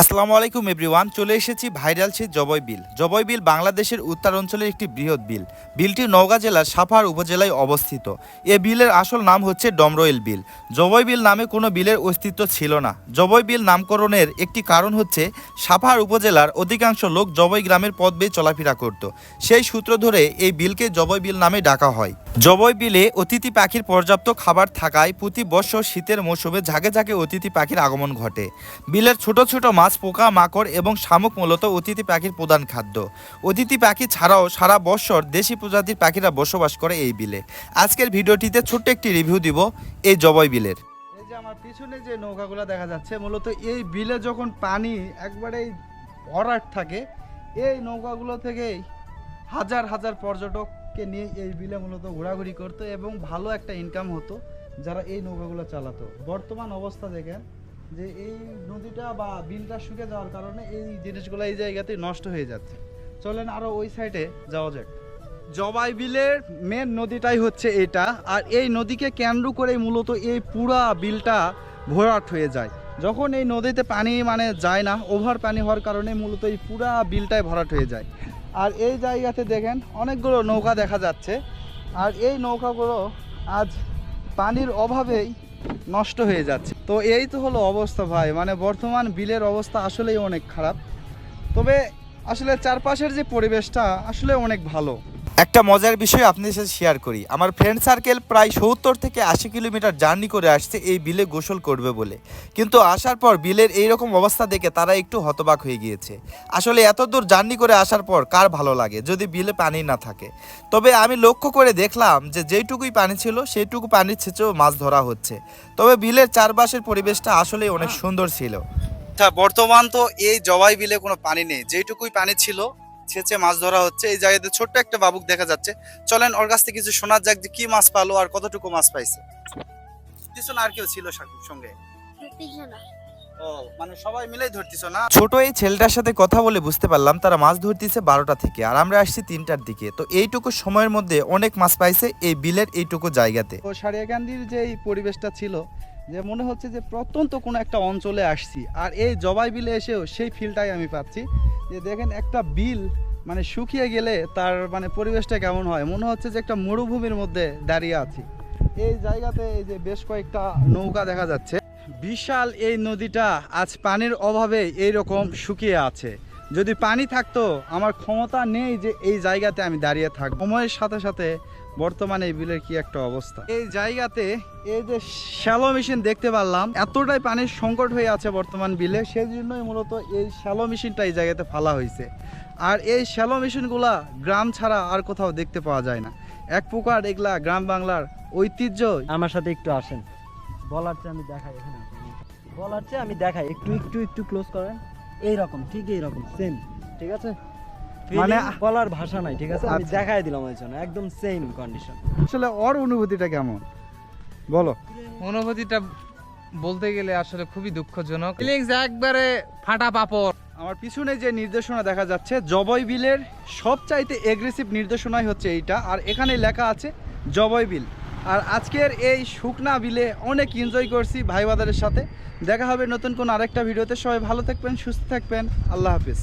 আসসালামু আলাইকুম এভরিওয়ান চলে এসেছি ভাইরাল সেই জবই বিল। জবই বিল বাংলাদেশের উত্তর অঞ্চলের একটি বৃহৎ বিল। বিলটি নওগাঁ জেলার সাফার উপজেলায় অবস্থিত। এ বিলের আসল নাম হচ্ছে ডমরয়েল বিল। জবই বিল নামে কোনো বিলের অস্তিত্ব ছিল না। জবই বিল নামকরণের একটি কারণ হচ্ছে সাফার উপজেলার অধিকাংশ লোক জবই গ্রামের পথ বেয়ে চলাফেরা করত। সেই সূত্র ধরে এই বিলকে জবই বিল নামে ডাকা হয়। জবই বিলে অতিথি পাখির পর্যাপ্ত খাবার থাকায় প্রতি বছর শীতের মৌসুমে ঝাঁকে ঝাঁকে অতিথি পাখির আগমন ঘটে। বিলের ছোট ছোট মাছ পোকা মাকড় এবং শামুক মূলত অতিথি পাখির প্রধান খাদ্য। অতিথি পাখি ছাড়াও সারা বছর দেশি প্রজাতির পাখিরা বসবাস করে এই বিলে। আজকের ভিডিওটিতে ছোট্ট একটি রিভিউ দিব এই জবই বিলের। এই যে আমার পিছনে যে নৌকাগুলো দেখা যাচ্ছে, মূলত এই বিলে যখন পানি একবারেই ভরাট থাকে, এই নৌকাগুলো থেকেই হাজার হাজার পর্যটককে নিয়ে এই বিলে মূলত ঘোরাঘুরি করতো এবং ভালো একটা ইনকাম হতো যারা এই নৌকাগুলো চালাতো। বর্তমান অবস্থা দেখেন যে এই নদীটা বা বিলটা শুকে যাওয়ার কারণে এই জিনিসগুলো এই জায়গাতে নষ্ট হয়ে যাচ্ছে। চলেন আরও ওই সাইডে যাওয়া যাক। জবাই বিলের মেন নদীটাই হচ্ছে এটা, আর এই নদীকে কেন্দ্র করে মূলত এই পুরা বিলটা ভরাট হয়ে যায়। যখন এই নদীতে পানি মানে যায় না, ওভার পানি হওয়ার কারণে মূলত এই পুরা বিলটাই ভরাট হয়ে যায়। আর এই জায়গাতে দেখেন অনেকগুলো নৌকা দেখা যাচ্ছে। আর এই নৌকাগুলো আজ পানির অভাবেই নষ্ট হয়ে যাচ্ছে। তো এই তো হলো অবস্থা ভাই মানে বর্তমান বিলের অবস্থা আসলেই অনেক খারাপ। তবে আসলে চারপাশের যে পরিবেশটা আসলে অনেক ভালো। একটা মজার বিষয় আপনাদের সাথে শেয়ার করি। আমার ফ্রেন্ড সার্কেল প্রায় সত্তর থেকে আশি কিলোমিটার জার্নি করে আসছে এই বিলে গোসল করবে বলে। কিন্তু আসার পর বিলের এইরকম অবস্থা দেখে তারা একটু হতবাক হয়ে গিয়েছে। আসলে এত দূর জার্নি করে আসার পর কার ভালো লাগে যদি বিলে পানি না থাকে? তবে আমি লক্ষ্য করে দেখলাম যে যেইটুকুই পানি ছিল সেইটুকু পানির ছেঁচেও মাছ ধরা হচ্ছে। তবে বিলের চারপাশের পরিবেশটা আসলে অনেক সুন্দর ছিল। আচ্ছা বর্তমান তো এই জবাই বিলে কোনো পানি নেই। যেটুকুই পানি ছিল ছেঁচে মাছ ধরা হচ্ছে এই জায়গাতে ছোট্ট একটা বাবুক দেখা যাচ্ছে। চলেন ওর কাছ থেকে কিছু শোনা যাক যে কি মাছ পালো আর কতটুকু মাছ পাইছে। কিছু না আর কেউ ছিল সঙ্গে? ও মানে সবাই মিলেই ধরতিস না? ছোট এই ছেলেটার সাথে কথা বলে বুঝতে পারলাম তারা মাছ ধরতেছে বারোটা থেকে আর আমরা আসছি তিনটার দিকে। তো এইটুকু সময়ের মধ্যে অনেক মাছ পাইছে এই বিলের এইটুকু জায়গাতে। তো সারিয়াকান্দির যে এই পরিবেশটা ছিল যে মনে হচ্ছে যে প্রত্যন্ত কোনো একটা অঞ্চলে আসছি। আর এই জবাই বিলে এসেও সেই ফিলটাই আমি পাচ্ছি। যে দেখেন একটা বিল মানে শুকিয়ে গেলে তার মানে পরিবেশটা কেমন হয়? মনে হচ্ছে যে একটা মরুভূমির মধ্যে দাঁড়িয়ে আছি। এই জায়গাতে এই যে বেশ কয়েকটা নৌকা দেখা যাচ্ছে। বিশাল এই নদীটা আজ পানির অভাবে এইরকম শুকিয়ে আছে। যদি পানি থাকতো, আমার ক্ষমতা নেই যে এই জায়গাতে আমি দাঁড়িয়ে থাকব। সময়ের সাথে সাথে বর্তমানে এই বিলের কি একটা অবস্থা। এই জায়গাতে এই যে শ্যালো মেশিন দেখতে পারলাম, এতটাই পানির সংকট হয়ে আছে বর্তমান বিলে সেই জন্যই মূলত এই শ্যালো মেশিনটা এই জায়গাতে ফালা হয়েছে। আর এই শ্যালো মেশিনগুলা গ্রাম ছাড়া আর কোথাও দেখতে পাওয়া যায় না। এক প্রকার এগুলা গ্রাম বাংলার ঐতিহ্য। আমার সাথে একটু আসেন। বলার চেয়ে আমি দেখাই এখানে। বলার চেয়ে আমি দেখাই। একটু একটু একটু ক্লোজ করেন। এই রকম ঠিক এই রকম সেম ঠিক আছে? মানে মানে বলার ভাষা নাই ঠিক আছে? আমি আচ্ছা। দেখাই দিলাম ওই জন্য একদম সেম কন্ডিশন আসলে ওর অনুভূতিটা কেমন? বলো। অনুভূতিটা বলতে গেলে আসলে খুবই দুঃখজনক। ফিলিংস একবারে ফাটা পাপড়। আমার পিছনে যে নির্দেশনা দেখা যাচ্ছে জবই বিলের সবচাইতে এগ্রেসিভ নির্দেশনাই হচ্ছে এইটা আর এখানে লেখা আছে জবই বিল। আর আজকের এই শুকনা বিলে অনেক এনজয় করছি ভাই বাদারের সাথে। দেখা হবে নতুন কোন আরেকটা ভিডিওতে। সবাই ভালো থাকবেন, সুস্থ থাকবেন। আল্লাহ হাফিজ।